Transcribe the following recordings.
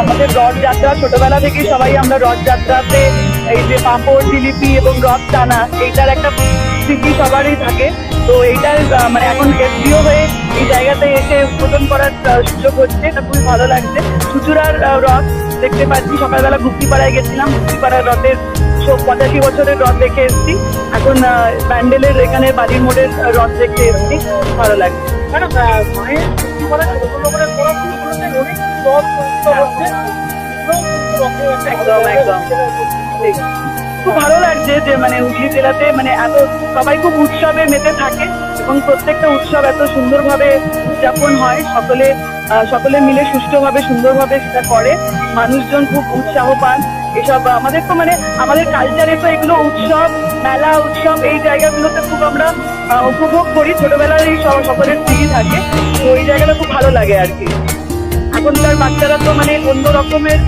আমাদের রথযাত্রা ছোটবেলা থেকে সবাই আমরা রথযাত্রাতে এই যে পাঁপড়, জিলিপি এবং রথ টানা, এইটার একটা স্মৃতি সবারই থাকে। তো এইটার মানে এখন এসডিও হয়ে এই জায়গাতে এসে উদ্বোধন করার সুযোগ হচ্ছে, এটা খুবই ভালো লাগছে। চুচুড়ার রথ দেখতে পাচ্ছি, সকালবেলা গুপ্তিপাড়ায় গেছিলাম, গুপ্তিপাড়ার রথের সব পঁচাশি বছরের রথ দেখে এসছি। এখন প্যান্ডেলের এখানে বাড়ির মোড়ের রথ দেখতে এসেছি। ভালো লাগছে। একদম, একদম। খুব ভালো লাগছে যে মানে হুগলি জেলাতে মানে এত সবাই খুব উৎসবে মেতে থাকে। এবং প্রত্যেকটা উৎসব এত সুন্দরভাবে উদযাপন হয়, সকলে সকলে মিলে সুষ্ঠুভাবে, সুন্দরভাবে সেটা করে। মানুষজন খুব উৎসাহ পান। এসব, আমাদের তো মানে আমাদের কালচারে তো এগুলো উৎসব, মেলা, উৎসব, এই জায়গাগুলোতে খুব আমরা উপভোগ করি। ছোটবেলার এই সকলের স্মৃতি থাকে। তো ওই জায়গাটা খুব ভালো লাগে আর কি। এখনকার বাচ্চারা তো মানে অন্য রকমের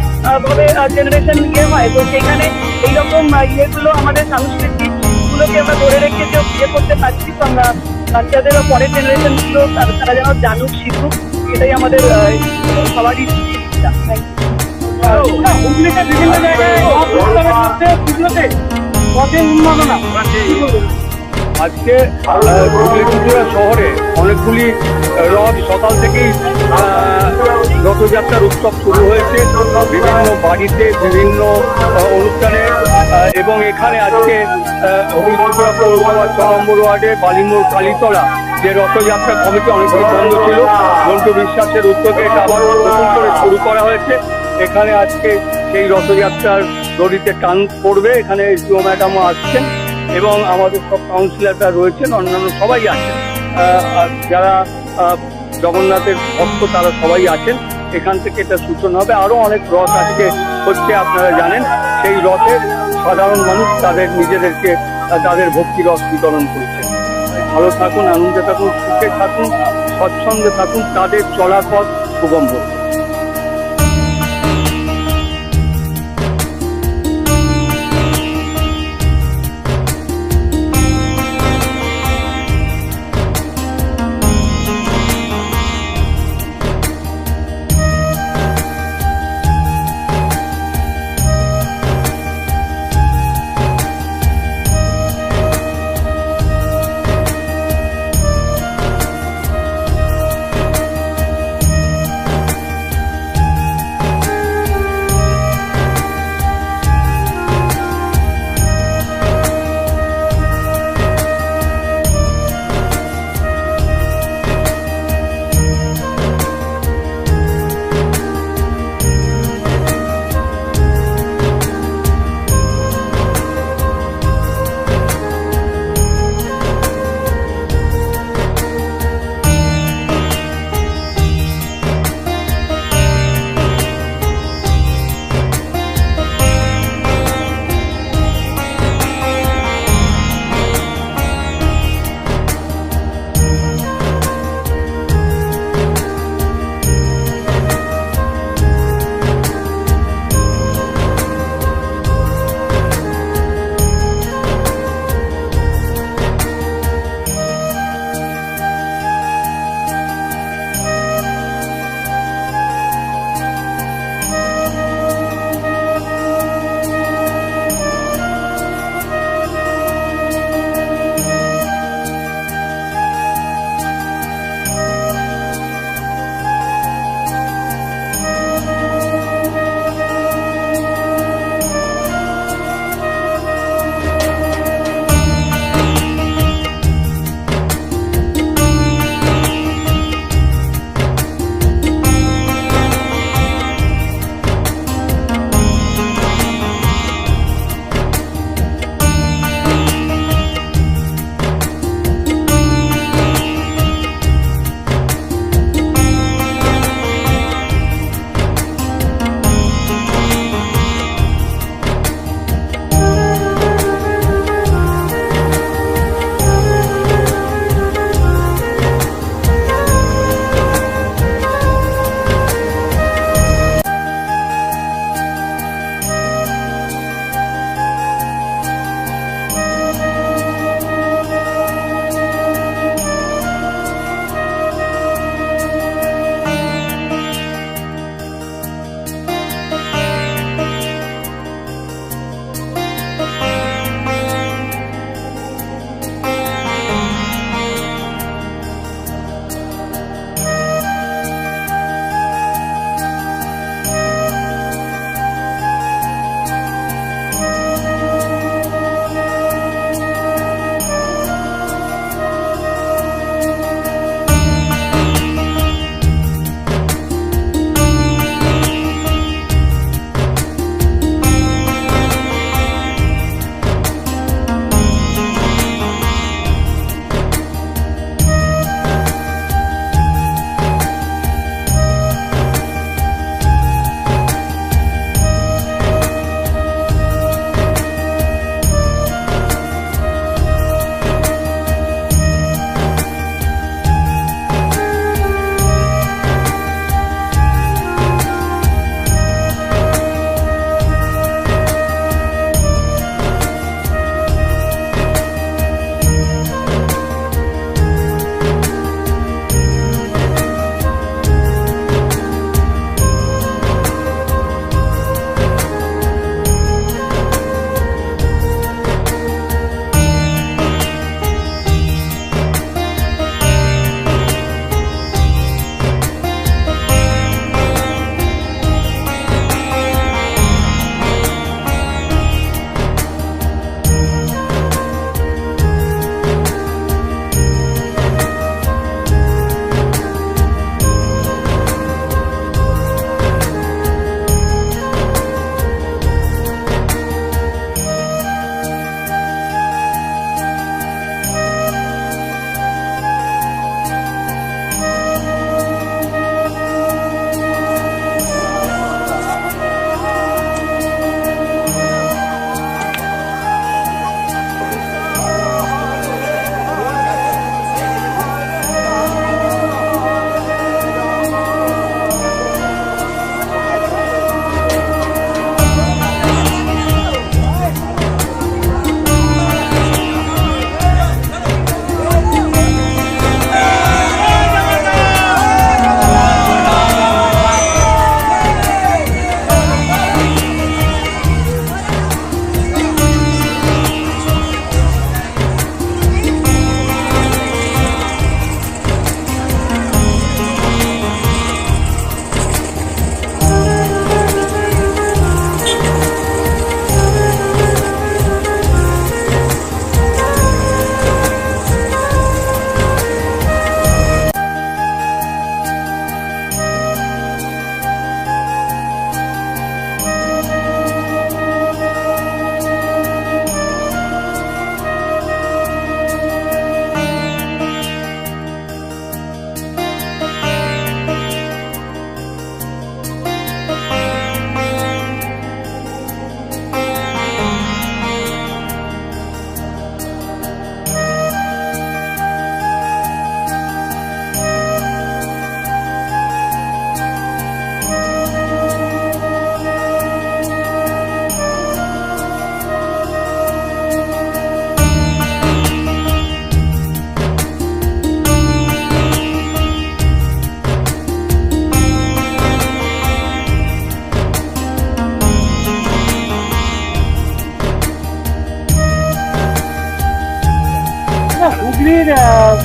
ভাবে জেনারেশন ইয়ে হয়। তো সেখানে এইরকম ইয়েগুলো আমাদের সাংস্কৃতিক গুলোকে আমরা ধরে রেখে যে ইয়ে করতে আমরা বাচ্চাদেরও পরের জেনারেশনগুলো তারা তারা যেন জানুক শিখুক এটাই আমাদের সবারই বিভিন্ন জায়গায় রথের উন্মাদনা? আজকে চুচুড়া শহরে অনেকগুলি রথ সকাল থেকেই রথযাত্রার উৎসব শুরু হয়েছে। বিভিন্ন বাড়িতে বিভিন্ন অনুষ্ঠানে এবং এখানে আজকে পৌরসভা ছ নম্বর ওয়ার্ডে বালিমোড় কালীতলা যে রথযাত্রা কমিটি অনেকদিন বন্ধ ছিল। মন্টু বিশ্বাসের উদ্যোগে এটা আবার নতুন করে শুরু করা হয়েছে। এখানে আজকে সেই রথযাত্রার দড়িতে টান পড়বে। এখানে এসডিও ম্যাডামও আসছেন। এবং আমাদের সব কাউন্সিলররা রয়েছেন, অন্যান্য সবাই আছেন। যারা জগন্নাথের ভক্ত, তারা সবাই আছেন। এখান থেকে এটা সূচনা হবে। আরও অনেক রথ আজকে হচ্ছে, আপনারা জানেন। সেই রথে সাধারণ মানুষ তাদের নিজেদেরকে, তাদের ভক্তি রথ বিতরণ করছেন ভালো থাকুন, আনন্দে থাকুন, সুখে থাকুন, স্বচ্ছন্দে থাকুন, তাদের চলার পথ সুগম হোক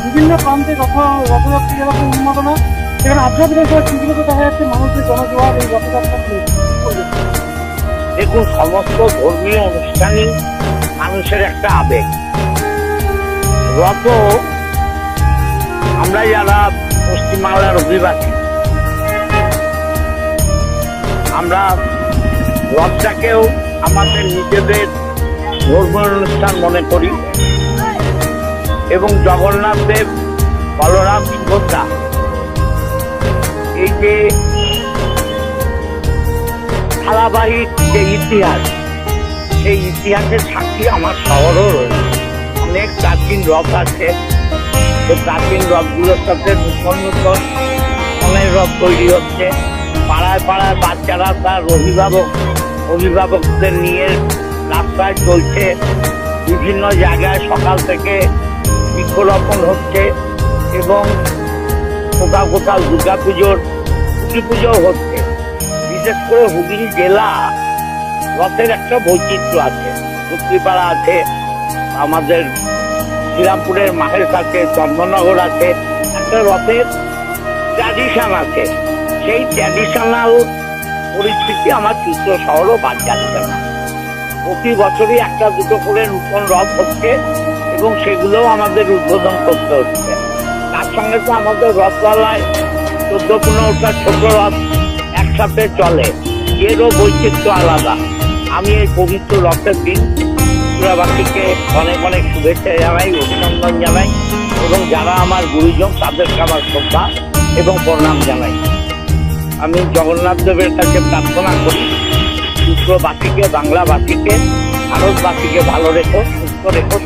বিভিন্ন প্রান্তে রথ, রথযাত্রা যেরকম উন্মাদনা, সেখানে বিধানসভা চিন্তিত দেখা যাচ্ছে, মানুষের জনজোয়ার এই রথযাত্রা? দেখুন, সমস্ত ধর্মীয় অনুষ্ঠানই মানুষের একটা আবেগ রথ, আমরা যারা পশ্চিমবাংলার অধিবাসী আমরা রথটাকেও আমাদের নিজেদের ধর্মীয় অনুষ্ঠান মনে করি এবং জগন্নাথ দেব, বলরাম সুভদ্রা এই যে ধারাবাহিক যে ইতিহাস, সেই ইতিহাসের সাক্ষী আমার শহরও রয়েছে। অনেক প্রাচীন রথ আছে। সেই প্রাচীন রথগুলোর সাথে নূতন নূতন অনেক রথ তৈরি হচ্ছে। পাড়ায় পাড়ায় বাচ্চারা তার অভিভাবক, অভিভাবকদের নিয়ে রাস্তায় চলছে। বিভিন্ন জায়গায় সকাল থেকে বৃক্ষরোপণ হচ্ছে এবং কোথাও কোথাও দুর্গা পুজোর পুজো পুজো হচ্ছে। বিশেষ করে হুগলি জেলা রথের একটা বৈচিত্র্য আছে। পুত্রিপাড়া আছে, আমাদের শ্রীরামপুরের মাহের আছে, চন্দননগর আছে, একটা রথের ট্র্যাডিশন আছে। সেই ট্র্যাডিশনাল পরিস্থিতি আমার চিত্র শহরও বাদ যাচ্ছে না প্রতি বছরই একটা দুটো করে নতুন রথ হচ্ছে। এবং সেগুলোও আমাদের উদ্বোধন করতে হচ্ছে। তার সঙ্গে তো আমাদের রথতলায় চোদ্দ পনেরোটা ছোট রথ একসাথে চলে। এরও বৈচিত্র্য আলাদা। আমি এই পবিত্র রথের দিন ত্রিপুরাবাসীকে অনেক অনেক শুভেচ্ছা জানাই, অভিনন্দন জানাই এবং যারা আমার গুরুজন তাদেরকে আমার শ্রদ্ধা এবং প্রণাম জানাই। আমি জগন্নাথ দেবের কাছে প্রার্থনা করি ত্রিপুরাবাসীকে বাংলাবাসীকে, ভারতবাসীকে ভালো রেখো, সুস্থ রেখো